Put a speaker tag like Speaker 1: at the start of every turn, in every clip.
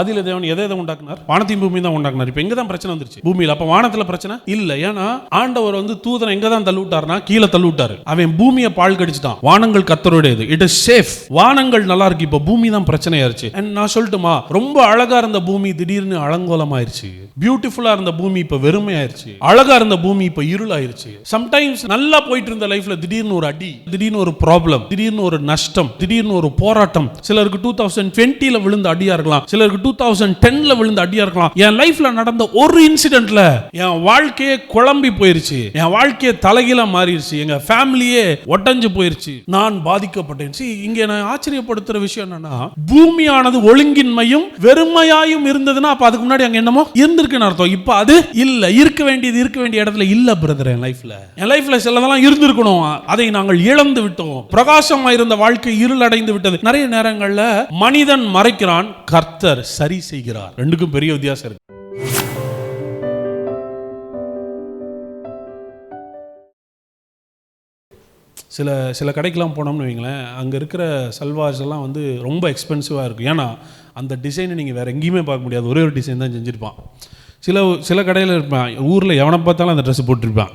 Speaker 1: அதில் தேவன் எதை எதை உண்டாக்குனார்? வானத்தையும் பூமியும் தான் உண்டாக்குனார். இப்போ தான் பிரச்சனை வந்துருச்சு? பூமியில். அப்போ வானத்தில் பிரச்சனை இல்லை. ஏன்னா ஆண்டவர் வந்து தூதனை எங்கே தான் தள்ளுவிட்டார்னா கீழே தள்ளிவிட்டாரு. அவன் பூமியை பால் கடிச்சிட்டான். வானங்கள் கத்தருடையது. இட் இஸ் சேஃப் வானங்கள் நல்லா இருக்கு. இப்போ பூமி தான் பிரச்சனையாயிருச்சு. அண்ட் நான் சொல்லட்டுமா? ரொம்ப அழகா இருந்த பூமி திடீர்னு அலங்கோலமாயிருச்சு. பியூட்டிஃபுல்லா இருந்த பூமி இப்போ வெறுமையாயிருச்சு. அழகா இருந்த பூமி இப்போ இருளாயிருச்சு. சம்டைம்ஸ் நல்லா போயிட்டு இருந்த லைஃப்ல திடீர்னு ஒரு அடி திடீர்னு ஒரு ப்ராப்ளம் திடீர்னு ஒரு நஷ்டம் திடீர்னு ஒரு போராட்டம். சிலருக்கு டூ தௌசண்ட் டுவெண்ட்டியில் விழுந்த அடியா இருக்கலாம். சிலருக்கு டூ தௌசண்ட் டென்ல விழுந்த அடியா இருக்கலாம். என் லைஃப்ல நடந்த ஒரு இன்சிடென்ட்ல என் வாழ்க்கையே குழம்பி போயிருச்சு. என் வாழ்க்கையே தலைகீழா மாறிடுச்சு. எங்க ஃபேமிலியே ஒட்டஞ்சு போயிருச்சு. நான் பாதிக்கப்பட்டேன். சி இங்க நான் ஆச்சரியப்படுத்துற விஷயம் என்னன்னா பூமியானது ஒழுங்கின்மையும் வெறுமையாயும் இருந்ததுன்னா அப்ப அதுக்கு முன்னாடி அங்க என்னமோ இருந்திருக்குன்னு அர்த்தம். இப்ப அது இல்ல. இருக்க வேண்டியது இருக்க வேண்டிய இடத்துல இல்ல பிரதர் என் லைஃப்ல என் லைஃப்ல சிலதெல்லாம் இருந்திருக்கணும். அதை நாங்கள் இழந்து விட்டோம். பிரகாசமா இருந்த வாழ்க்கை இருளடைந்து விட்டது. நிறைய நேரங்கள்ல மனிதன் மறைக்கிறான் கர்த்தர். சரி செய்கிறார். ரெண்டுக்கும் பெரிய வித்தியாசம் இருக்கு. சில சில கடைக்கெலாம் போனோம்னு வைங்களேன் அங்கே இருக்கிற சல்வார்ஸ் எல்லாம் வந்து ரொம்ப எக்ஸ்பென்சிவாக இருக்கும் ஏன்னா அந்த டிசைனை நீங்கள் வேறு எங்கேயுமே பார்க்க முடியாது. ஒரே ஒரு டிசைன் தான் செஞ்சுருப்பான். சில சில கடையில் இருப்பான். ஊரில் எவனை பார்த்தாலும் அந்த ட்ரெஸ் போட்டிருப்பான்.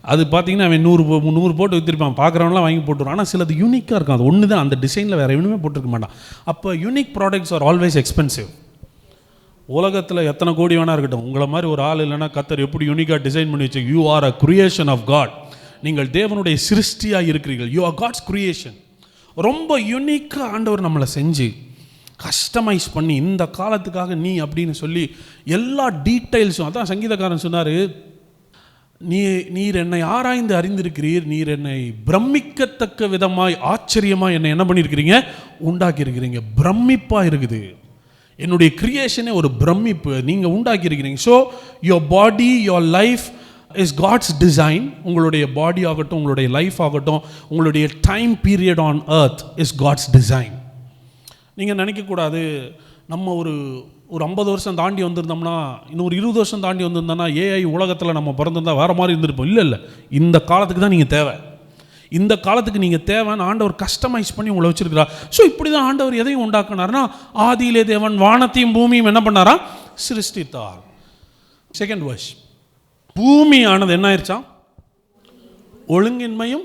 Speaker 1: அது பார்த்தீங்கன்னா அவன் நூறு போ- நூறு போட்டு விற்றுருப்பான் பார்க்குறவன்லாம் வாங்கி போட்டுருவான். ஆனால் சிலது யூனிக்காக இருக்கும். அது ஒன்று தான் அந்த டிசைனில் வேறு எவனுமே போட்டிருக்க மாட்டான். அப்போ unique products are always expensive உலகத்தில் எத்தனை கோடி வேணா இருக்கட்டும் உங்களை மாதிரி ஒரு ஆள் இல்லைன்னா கத்தர் எப்படி யூனிக்காக டிசைன் பண்ணி வச்சு you are a creation of God நீங்கள் தேவனுடைய சிருஷ்டியாக இருக்கிறீர்கள். யூ ஆர் காட்ஸ் கிரியேஷன் ரொம்ப யூனிக்காக ஆண்டவர் நம்மளை செஞ்சு கஸ்டமைஸ் பண்ணி இந்த காலத்துக்காக நீ அப்படின்னு சொல்லி எல்லா டீட்டெயில்ஸும் அதான் சங்கீதக்காரன் சொன்னார் நீ நீர் என்னை ஆராய்ந்து அறிந்திருக்கிறீர் நீர் என்னை பிரமிக்கத்தக்க விதமாய் ஆச்சரியமாக என்னை என்ன பண்ணியிருக்கிறீங்க? உண்டாக்கியிருக்கிறீங்க. பிரமிப்பாக இருக்குது. என்னுடைய கிரியேஷனே ஒரு பிரமிப்பு. நீங்கள் உண்டாக்கியிருக்கிறீங்க. So your body your life is God's design உங்களுடைய பாடி ஆகட்டும் உங்களுடைய லைஃப் ஆகட்டும் உங்களுடைய time period on earth is God's design நீங்கள் நினைக்கக்கூடாது. நம்ம ஒரு ஒரு ஐம்பது வருஷம் தாண்டி வந்திருந்தோம்னா இன்னும் ஒரு இருபது வருஷம் தாண்டி வந்திருந்தோம்னா ஏஐ உலகத்தில் நம்ம பிறந்திருந்தால் வேறு மாதிரி இருந்திருப்போம். இல்லை இல்லை. இந்த காலத்துக்கு தான் நீங்கள் தேவை. இந்த காலத்துக்கு நீங்கள் தேவைன்னு ஆண்டவர் கஸ்டமைஸ் பண்ணி உங்களை வச்சுருக்கிறார். ஸோ இப்படி தான் ஆண்டவர் எதையும் உண்டாக்குனார்னா ஆதியிலே தேவன் வானத்தையும் பூமியும் என்ன பண்ணாரா? சிருஷ்டித்தார். செகண்ட் வர்ஸ் பூமியானது என்ன ஆயிடுச்சாம் ஒழுங்கின்மையும்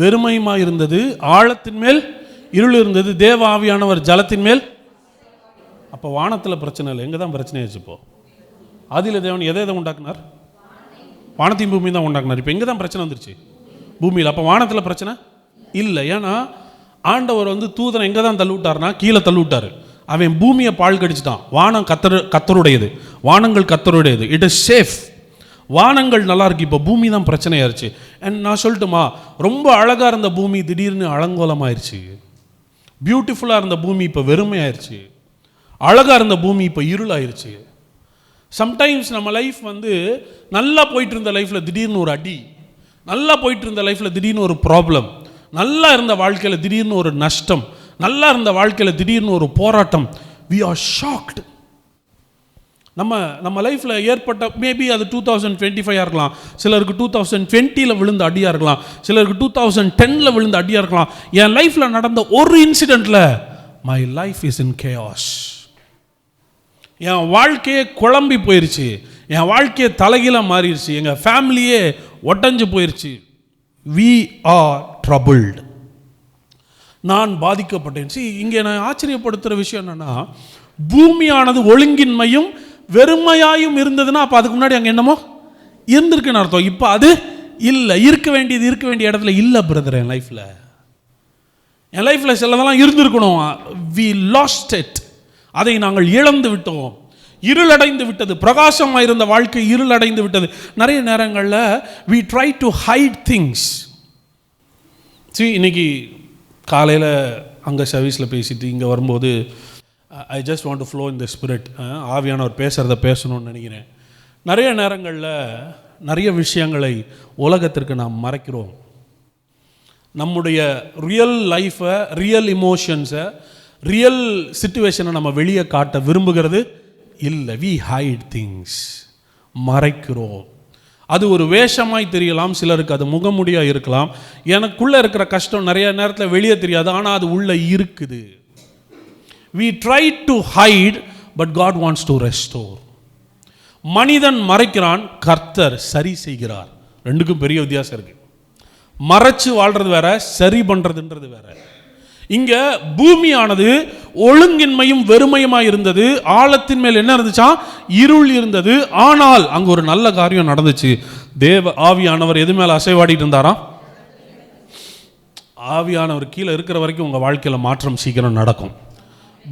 Speaker 1: வெறுமையுமா இருந்தது. ஆழத்தின் மேல் இருள் இருந்தது. தேவ ஆவியானவர் ஜலத்தின் மேல். அப்போ வானத்தில் பிரச்சனை இல்லை. எங்கே தான் பிரச்சனை ஆச்சு இப்போ? ஆதியில தேவன் எதை எதை உண்டாக்குனார்? வானத்தையும் பூமியும் தான் உண்டாக்குனார். இப்போ எங்கே தான் பிரச்சனை வந்துருச்சு? பூமியில். அப்போ வானத்தில் பிரச்சனை? இல்லை. ஏன்னா ஆண்டவர் வந்து தூதனை எங்கே தான் தள்ளுவிட்டார்னா கீழே தள்ளுவிட்டார். அவன் பூமியை பால் கடிச்சிட்டான் வானம் கத்தர் கத்தருடையது. வானங்கள் கத்தருடையது. இட் இஸ் சேஃப் வானங்கள் நல்லா இருக்கு. இப்போ பூமி தான் பிரச்சனையாயிருச்சு. அண்ட் நான் சொல்லட்டுமா? ரொம்ப அழகாக இருந்த பூமி திடீர்னு அலங்கோலமாயிருச்சு. பியூட்டிஃபுல்லாக இருந்த பூமி இப்போ வெறுமையாயிருச்சு. அழகாக இருந்த பூமி இப்போ இருளாயிருச்சு. சம்டைம்ஸ் நம்ம லைஃப் வந்து நல்லா போயிட்டு இருந்த லைஃப்பில் திடீர்னு ஒரு அடி. நல்லா போயிட்டு இருந்த லைஃப்பில் திடீர்னு ஒரு ப்ராப்ளம் நல்லா இருந்த வாழ்க்கையில் திடீர்னு ஒரு நஷ்டம். நல்லா இருந்த வாழ்க்கையில் திடீர்னு ஒரு போராட்டம். வி ஆர் ஷாக்டு நம்ம நம்ம லைஃப்பில் ஏற்பட்ட மேபி அது டூ தௌசண்ட் டுவெண்ட்டி ஃபைவாக இருக்கலாம். சிலருக்கு டூ தௌசண்ட் டுவெண்ட்டியில் விழுந்த அடியாக இருக்கலாம். சிலருக்கு டூ தௌசண்ட் டெனில் விழுந்த அடியாக இருக்கலாம். என் லைஃப்பில் நடந்த ஒரு இன்சிடெண்ட்டில் my life is in chaos என் வாழ்க்கையே குழம்பி போயிருச்சு. என் வாழ்க்கையே தலைகீழாக மாறிடுச்சு. எங்கள் ஃபேமிலியே ஒட்டஞ்சு போயிருச்சு. வி ஆர் ட்ரபிள்டு நான் பாதிக்கப்பட்டேன். See இங்கே நான் ஆச்சரியப்படுத்துகிற விஷயம் என்னன்னா பூமியானது ஒழுங்கின்மையும் வெறுமையாயும் இருந்ததுன்னா அப்போ அதுக்கு முன்னாடி அங்கே என்னமோ இருந்திருக்குன்னு அர்த்தம். இப்போ அது இல்லை. இருக்க வேண்டியது இருக்க வேண்டிய இடத்துல இல்லை பிரதர் என் லைஃப்பில் என் லைஃப்பில் சிலதெல்லாம் இருந்திருக்கணும். வி லாஸ்ட் இட் அதை நாங்கள் இழந்து விட்டோம். இருளடைந்து விட்டது. பிரகாசமாக இருந்த வாழ்க்கை இருளடைந்து விட்டது. நிறைய நேரங்களில் we try to hide things C இன்னைக்கு காலையில் அங்கே சர்வீஸில் பேசிட்டு இங்கே வரும்போது I just want to flow in the spirit ஆவியானவர் பேசுகிறத பேசணும்னு நினைக்கிறேன். நிறைய நேரங்களில் நிறைய விஷயங்களை உலகத்திற்கு நாம் மறைக்கிறோம். நம்முடைய ரியல் லைஃப்பை ரியல் இமோஷன்ஸை ரியல் சுச்சுவேஷனை நம்ம வெளியே காட்ட விரும்புகிறது இல்லை வி ஹைட் திங்ஸ் மறைக்கிறோம். அது ஒரு வேஷமாய் தெரியலாம் சிலருக்கு அது முகமுடியாக இருக்கலாம். எனக்குள்ளே இருக்கிற கஷ்டம் நிறைய நேரத்தில் வெளியே தெரியாது ஆனால் அது உள்ளே இருக்குது. We try to hide but God wants to restore மனிதன் மறைக்கிறான் கர்த்தர் சரி செய்கிறார். ரெண்டுக்கும் பெரிய வித்தியாசம் இருக்குது மறைச்சு வாழ்கிறது வேற சரி பண்ணுறதுன்றது வேற. இங்க பூமியானது ஒழுங்கின்மையும் வெறுமையுமாக இருந்தது. ஆழத்தின் மேல் என்ன இருந்துச்சா? இருள் இருந்தது. ஆனால் அங்க ஒரு நல்ல காரியம் நடந்துச்சு. தேவ ஆவியானவர் எது மேல அசைவாடிட்டு இருந்தாரா? ஆவியானவர் கீழே இருக்கிற வரைக்கும் உங்கள் வாழ்க்கையில் மாற்றம் சீக்கிரம் நடக்கும்.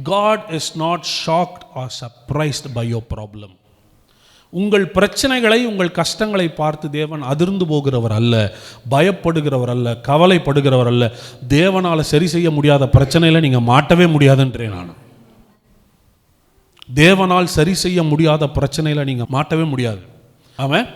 Speaker 1: God is not shocked or surprised by your problem உங்கள் பிரச்சனைகளை உங்கள் கஷ்டங்களை பார்த்து தேவன் அதிர்ந்து போகிறவர் அல்ல பயப்படுகிறவர் அல்ல கவலைப்படுகிறவர் அல்ல. தேவனால் சரி செய்ய முடியாத பிரச்சனையில் நீங்கள் மாட்டவே முடியாதுன்றேன் நான். தேவனால் சரி செய்ய முடியாத பிரச்சனையில் நீங்கள் மாட்டவே முடியாது. அவன்